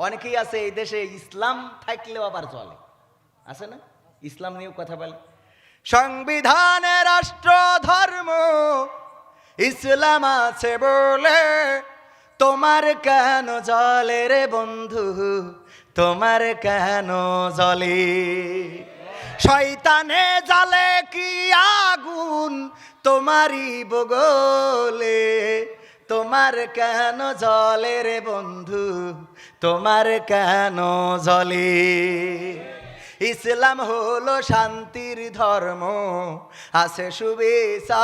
অনেকেই আছে এই দেশে ইসলাম থাকলেও আবার চলে। আছে না? ইসলাম নিয়েও কথা বলে। সংবিধানে রাষ্ট্র, ধর্ম, ইসলাম আছে বলে তোমার কেন জলে রে বন্ধু? তোমার কেন জলে? শয়তানে জালে কি আগুন তোমারই বগলে? তোমার কেন জলে রে বন্ধু? তোমার কেন জলে ইসলাম হলো শান্তির ধর্ম, আছে সুবিচার।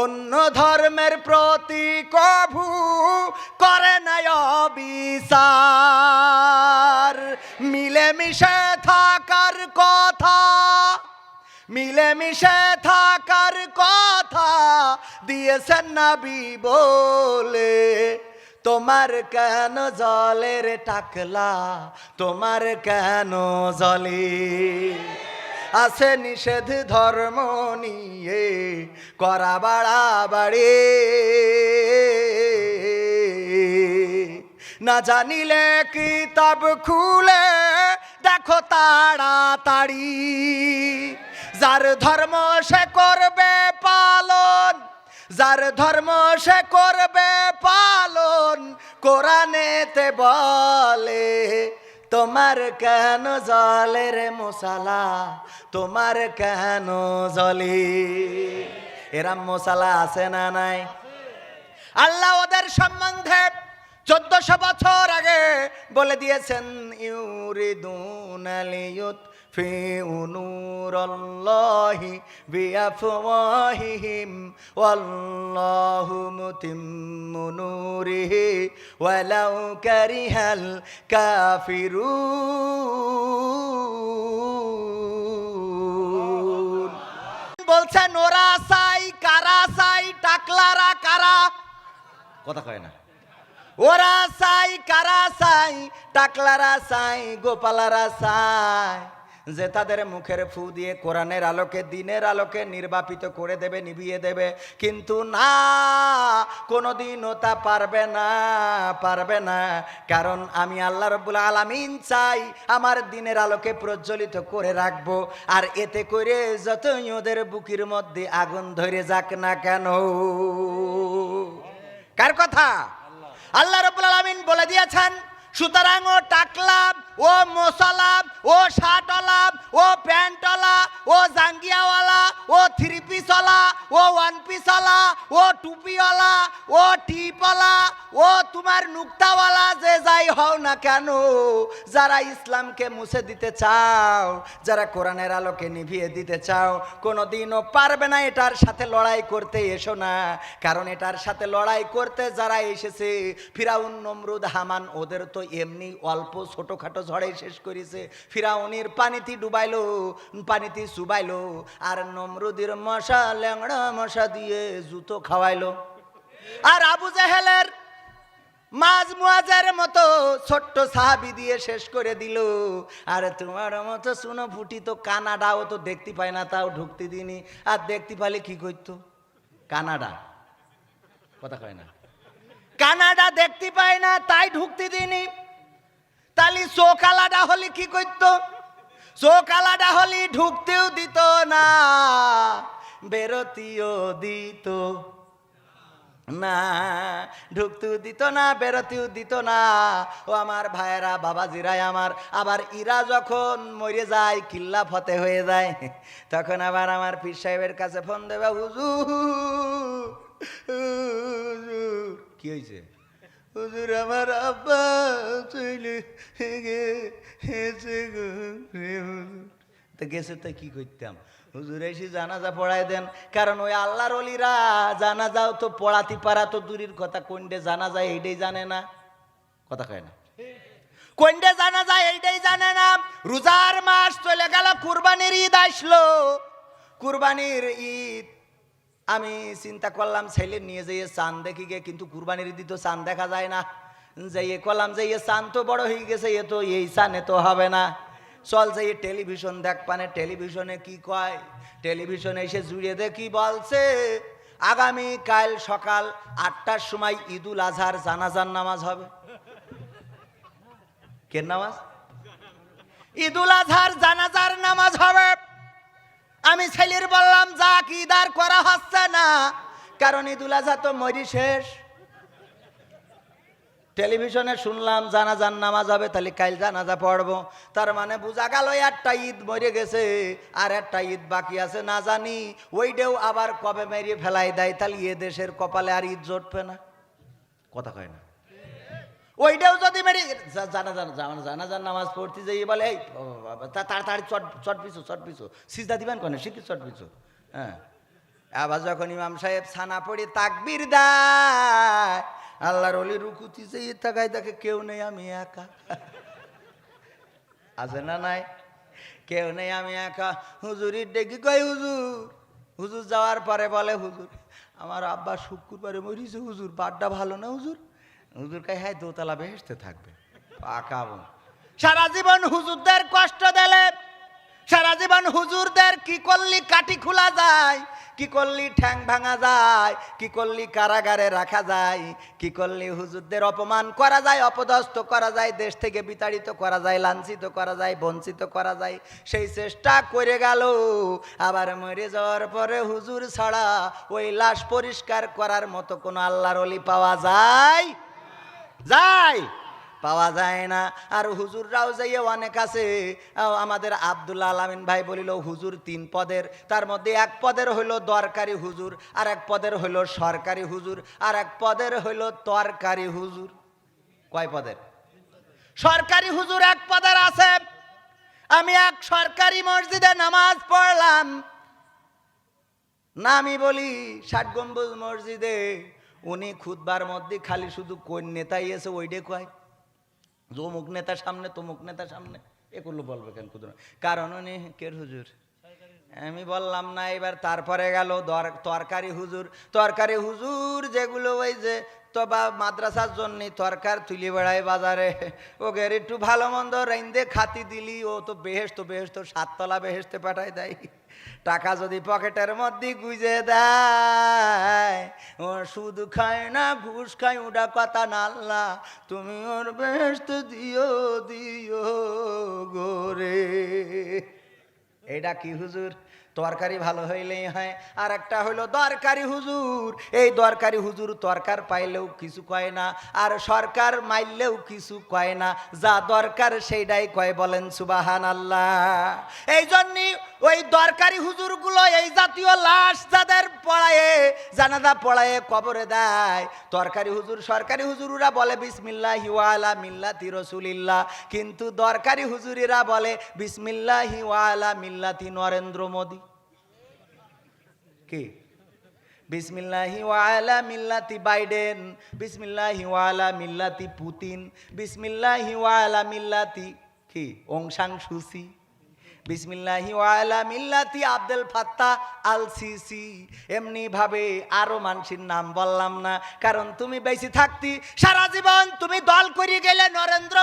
অন্য ধর্মের প্রতি কভু করে নাই অবিচার। মিলেমিশে থাকার কথা মিলেমিশে থাকার কথা দিয়েছেন নবী বলে। তোমার কেন জলের টাকলা? তোমার কেন জলে? আছে নিষেধ ধর্ম নিয়ে, করা বাড়াবাড়ি। না জানিলে কিতাব খুলে, দেখো তাড়াতাড়ি। যার ধর্ম সে করবে পালন, যার ধর্ম সে করবে পালন, কোরআনেতে বলে, তোমার কেন জলে রে মশালা? তোমার কেন জলে? এরাম মশালা আছে না নাই? আল্লাহ ওদের সম্বন্ধে চোদ্দশো বছর আগে বলে দিয়েছেন, ইউরিদুন আলিয়ুত ফি নূরাল্লাহি বিআফওয়াহিহিম ওয়াল্লাহু মুতিম্মু নূরিহি ওয়ালাউ কারিহাল কাফিরুন বলছেন ওরা সাই, কারা সাই, টাকলারা কারা? কথা কয় না। ওরা সাই, কারা সাই, টাকলারা সাই, গোপালারা সাই। যে তাদের মুখের ফু দিয়ে কোরআনের আলোকে, দিনের আলোকে নির্বাপিত করে দেবে নিভিয়ে দেবে। কিন্তু না, কোনোদিনও তা পারবে না পারবে না। কারণ আমি আল্লাহ রব্বুল আলামিন চাই আমার দিনের আলোকে প্রজ্বলিত করে রাখব। আর এতে করে যতই ওদের বুকির মধ্যে আগুন ধরে যাক না কেন। কার কথা? আল্লাহ রব্বুল আলামিন বলে দিয়েছেন সুতরাং ও টাকলাব ও মশলাম ও শার্টওয়ালা ও প্যান্টওয়ালা ও জাঙ্গিয়াওয়ালা, ও থ্রি পিসওয়ালা ও ওয়ান পিসওয়ালা ও টুপিওয়ালা ও টিপওয়ালা ও তোমার নুক্তাওয়ালা যে যাই হও না কেন, যারা ইসলামকে মুছে দিতে চাও, যারা কোরআনের আলোকে নিভিয়ে দিতে চাও, কোনোদিনও পারবে না এটার সাথে লড়াই করতে, এসো না। কারণ এটার সাথে লড়াই করতে যারা এসেছে, ফিরাউন, নমরুদ, হামান, ওদের তো এমনি অল্প ছোটোখাটো ঝড়ে শেষ করেছে। ফিরাউনির পানিতে ডুবাইলো, পানিতে চুবাইলো, আর নমরুদের মশা, ল্যাংড়া মশা দিয়ে জুতো খাওয়াইলো। আর আবু জাহেলের মাঝ মুয়াজের মতো ছোট্ট সাহাবি দিয়ে শেষ করে দিল। আর তোমার মতো শুনো ফুটি তো কানাডাও তো দেখতে পায় না, তাও ঢুকতে দিনি আর দেখতে পালে কি করতো? কানাডা। কথা কয় না। কানাডা দেখতে পায় না, তাই ঢুকতে দিনি তালি চোখ আলাদা হলে কি করতো? চোখ আলাদা হলে ঢুকতেও দিত না, বেরতিও দিত না, ঢুকতেও দিত না, বেরোতেও দিত না। ও আমার ভাইয়েরা, বাবাজিরাই আমার। আবার ইরা যখন মরে যায়, কিল্লা ফতে হয়ে যায়, তখন আবার আমার পীর সাহেবের কাছে ফোন দেবে হুজুর। কি হয়েছে? হুজুর আমার আব্বা চলে গেছে তো গেছে তো কি করতাম? হুজুর এসে জানাজা পড়াই দেন। কারণ ওই আল্লাহর অলিরা জানাজাও তো পড়াতে পারা তো দূরের কথা। কোনডে জানা যায় এইটাই জানে না? কথা কয় না। কোনডে জানা যায় এইটাই জানে না? রোজার মাস চলে গেল কুরবানির ঈদ আসলো। কুরবানির ঈদ আমি চিন্তা করলাম, ছেলে নিয়ে যেয়ে চান দেখি গে, কিন্তু কুরবানির ঈদ তো চান দেখা যায় না। যাইয়ে করলাম যে এ চান তো বড় হয়ে গেছে, এ তো এই চানে তো হবে না। চল যে টেলিভিশন দেখ পানে, টেলিভিশনে কি কয়? টেলিভিশনে এসে জুড়ে দেখি বলছে, আগামী কাল সকাল আটটার সময় ঈদুল আজহার জানাজার নামাজ হবে। কে নামাজ? ঈদুল আজহার জানাজার নামাজ হবে। আমি ছেলের বললাম, যা কি ইদার করা হচ্ছে না? কারণ ঈদুল আজহা তো মরি শেষ। টেলিভিশনে শুনলাম, জানাজার নামাজ হবে, তাহলে কাল জানাজা পড়ব। তার মানে বোঝা গেল, একটা ঈদ মরে গেছে, আর একটা ঈদ বাকি আছে, না জানি। ওইটাও আবার কবে মেরিয়ে ফেলাই দেয়, তাহলে এ দেশের কপালে আর ঈদ জটবে না। কথা কয় না। ওইটাও যদি মেরি জানা জানা জানা জানা নামাজ পড়তে যাই, বলে, এই তাড়াতাড়ি চট চট পিছু চট পিছু সিজদা দিবেন কনে? শিখি চট পিছু হ্যাঁ। আবার যখন ইমাম সাহেব ছানা পড়ে তাকবির দেয়, আল্লাহর অলি রুকুতি যে তাকায় তাকে কেউ নেই, আমি একা। আছে না নাই? কেউ নেই, আমি একা। হুজুরির ডেকে কয়, হুজুর হুজুর যাওয়ার পরে বলে, হুজুর, আমার আব্বা শুক্রবারে মরিছে, হুজুর বাড্ডা ভালো না, হুজুর? হুজুর কাই হ্যাঁ দোতলা বেহেসতে থাকবে পাকা বোন। সারা জীবন হুজুরদের কষ্ট দিলে, সারা জীবন হুজুরদের কি করলি কাটি খোলা যায়, কি করলি ঠ্যাং ভাঙা যায়, কি করলি কারাগারে রাখা যায়, কি করলি হুজুরদের অপমান করা যায়, অপদস্থ করা যায়, দেশ থেকে বিতাড়িত করা যায়, লাঞ্ছিত করা যায়, বঞ্চিত করা যায় সেই চেষ্টা করে গেল, আবার মরে যাওয়ার পরে হুজুর ছাড়া ওই লাশ পরিষ্কার করার মতো কোনো আল্লাহর অলি পাওয়া যায় যায় পাওয়া যায় না। আর হুজুররাও যাইয়ে অনেক আছে আমাদের আব্দুল্লাহ আলামিন ভাই বলিল, হুজুর তিন পদের, তার মধ্যে এক পদের হইল দরকারি হুজুর, আর এক পদের হইল সরকারি হুজুর, আর এক পদের হইল তরকারি হুজুর। কয় পদের? সরকারি হুজুর এক পদের আছে। আমি এক সরকারি মসজিদে নামাজ পড়লাম। না আমি বলি, ষাট গম্বুজ মসজিদে উনি খুদবার মধ্যে খালি শুধু কোন নেতাই এসে ওইডে কয় যে অমুক নেতার সামনে, তমুক নেতার সামনে। এগুলো বলবে কেন কুদুর কারণ উনি কের হুজুর? আমি বললাম না, এবার তারপরে গেল তরকারি হুজুর। তরকারি হুজুর যেগুলো ওই যে তো বা মাদ্রাসার জন্য তরকার তুলি বেড়ায় বাজারে ওকে একটু ভালো মন্দ রাইন্দে খাতি দিলি, ও তো বেহেস্ত বেহেস্ত সাততলা বেহেস্তে পাঠায় দেয়। টাকা যদি পকেটের মধ্যে গুজে দেয়, ও সুদ খায় না, ঘুষ খায় ওটা কথা না আল্লাহ, তুমি ওর বেহেস্ত দিও দিও গোরে এটা কি হুজুর? তরকারি ভালো হইলেই হয়। আর একটা হইল দরকারি হুজুর। এই দরকারি হুজুর তরকার পাইলেও কিছু কয় না, আর সরকার মাইলেও কিছু কয় না। যা দরকার সেইটাই কয় বলেন সুবাহান আল্লাহ এই জন্যই ওই দরকারি হুজুরগুলো এই জাতীয় লাশ যাদের পড়ায়ে জানাদা পড়ায়ে কবরে দেয়। তরকারি হুজুর, সরকারি হুজুররা বলে বিসমিল্লা হিওয়ালা মিল্লাতি রসুলিল্লাহ। কিন্তু দরকারি হুজুরিরা বলে বিসমিল্লা হিওয়ালা মিল্লাতি নরেন্দ্র মোদী। কি? বিসমিল্লাহি ওয়ালা মিল্লাতি বাইডেন। বিসমিল্লাহি ওয়ালা মিল্লাতি পুতিন। বিসমিল্লাহি ওয়ালা মিল্লাতি, কি? Aung San Suu Kyi. বিসমিল্লাহি ওয়ালা মিল্লাতি আব্দুল ফাত্তা আল সিসি এমনি ভাবে আরও মানুষের নাম বললাম না, কারণ তুমি বেশি থাকতি সারা জীবন তুমি দল করে গেলে নরেন্দ্র